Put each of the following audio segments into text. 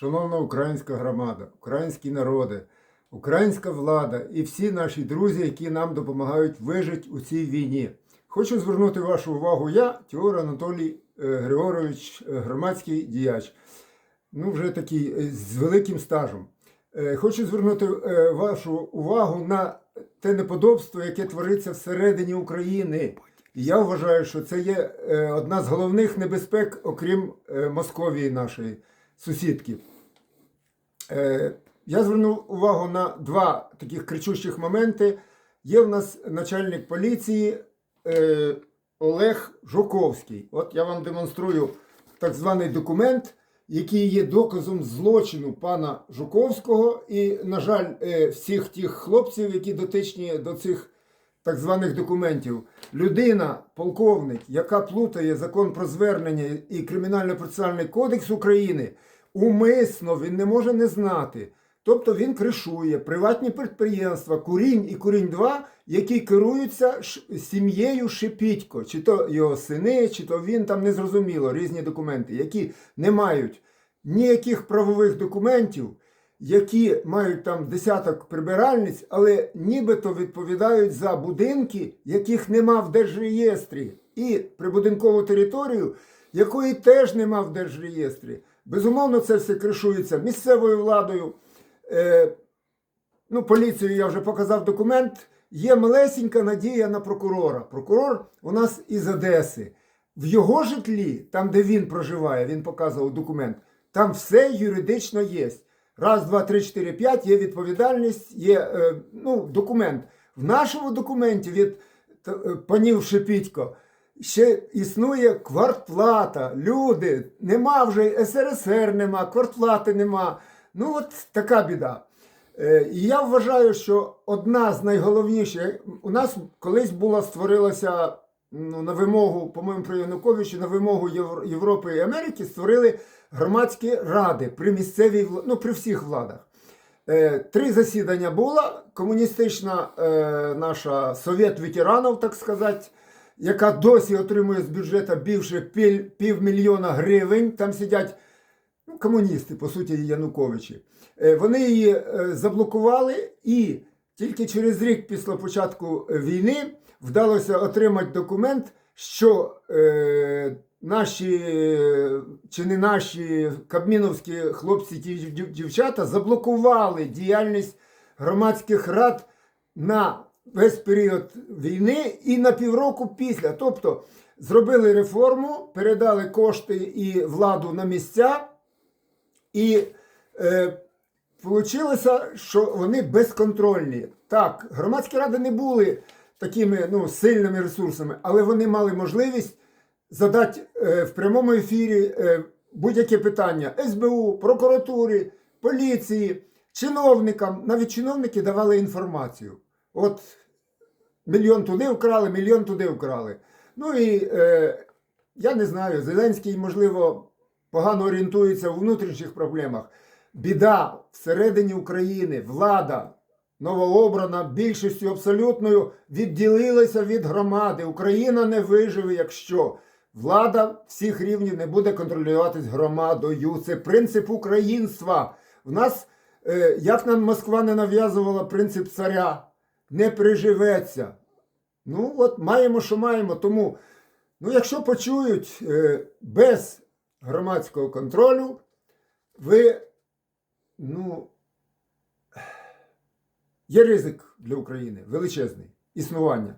шановна українська громада, українські народи, українська влада і всі наші друзі, які нам допомагають вижити у цій війні. Хочу звернути вашу увагу. Я, Тіор Анатолій е, Григорович, е, громадський діяч, ну вже такий е, з великим стажем. Хочу звернути вашу увагу на те неподобство, яке твориться всередині України. І я вважаю, що це є одна з головних небезпек, окрім Московії нашої сусідки. Е, Я звернув увагу на два таких кричущих моменти. Є в нас начальник поліції е, Олег Жуковський. От я вам демонструю так званий документ, який є доказом злочину пана Жуковського. І, на жаль, е, всіх тих хлопців, які дотичні до цих так званих документів. Людина, полковник, яка плутає закон про звернення і кримінально-процесуальний кодекс України, умисно він не може не знати. Тобто він кришує приватні підприємства Курінь і Курінь 2, які керуються сім'єю Шепітько, чи то його сини, чи то він там незрозуміло, різні документи, які не мають ніяких правових документів, які мають там десяток прибиральниць, але нібито відповідають за будинки, яких нема в держреєстрі, і прибудинкову територію, якої теж нема в держреєстрі. Безумовно, це все кришується місцевою владою. Е, ну, поліцію я вже показав документ. Є малесенька надія на прокурора. Прокурор у нас із Одеси. В його житлі, там, де він проживає, він показував документ, там все юридично є. Раз, два, три, чотири, п'ять, є відповідальність, є е, ну, документ. В нашому документі від е, панів Шепітько ще існує квартплата. Люди, нема вже СРСР, нема, квартплати нема. Ну, от така біда. Е, І я вважаю, що одна з найголовніших, у нас колись була створилася ну, на вимогу, по-моєму, при Януковичі, на вимогу Європи і Америки створили громадські ради при місцевій ну, при всіх владах. Е, Три засідання було. Комуністична е, наша совєт ветеранів, так сказати, яка досі отримує з бюджету більше півмільйона гривень. Там сидять ну, комуністи, по суті, Януковичі. Е, Вони її е, заблокували, і тільки через рік після початку війни вдалося отримати документ, що е, наші чи не наші кабміновські хлопці ті дівчата заблокували діяльність громадських рад на весь період війни і на півроку після. Тобто зробили реформу, передали кошти і владу на місця. І е, що вони безконтрольні. Так, громадські ради не були такими ну, сильними ресурсами, але вони мали можливість задати е, в прямому ефірі е, будь-яке питання СБУ, прокуратурі, поліції, чиновникам. Навіть чиновники давали інформацію. От мільйон туди вкрали, мільйон туди вкрали. Ну і е, я не знаю, Зеленський, можливо, погано орієнтується у внутрішніх проблемах. Біда всередині України, влада новообрана більшістю абсолютною відділилася від громади. Україна не виживе, якщо влада всіх рівнів не буде контролюватись громадою. Це принцип українства. В нас, е, як нам Москва не нав'язувала принцип царя, не приживеться. Ну, от маємо, що маємо. Тому, ну, якщо почують е, без громадського контролю, ви, ну, є ризик для України величезний існування.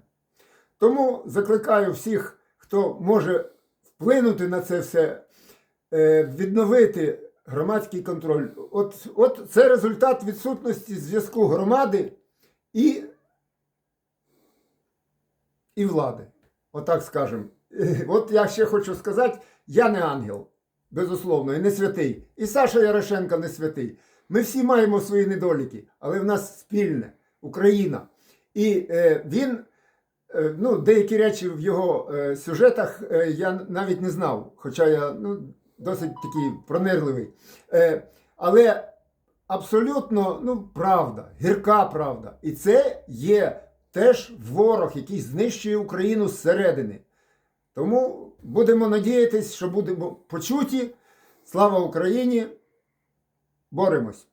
Тому закликаю всіх, хто може вплинути на це все, е, відновити громадський контроль. От, от це результат відсутності зв'язку громади і і влади. Отак скажемо. Е, От я ще хочу сказати: я не ангел, безусловно, і не святий. І Саша Ярошенко не святий. Ми всі маємо свої недоліки, але в нас спільне Україна. І е, він, е, ну, деякі речі в його е, сюжетах е, я навіть не знав, хоча я ну, досить такий пронирливий. Е, але абсолютно ну, правда, гірка правда. І це є теж ворог, який знищує Україну зсередини. Тому будемо надіятися, що будемо почуті. Слава Україні! Боремось!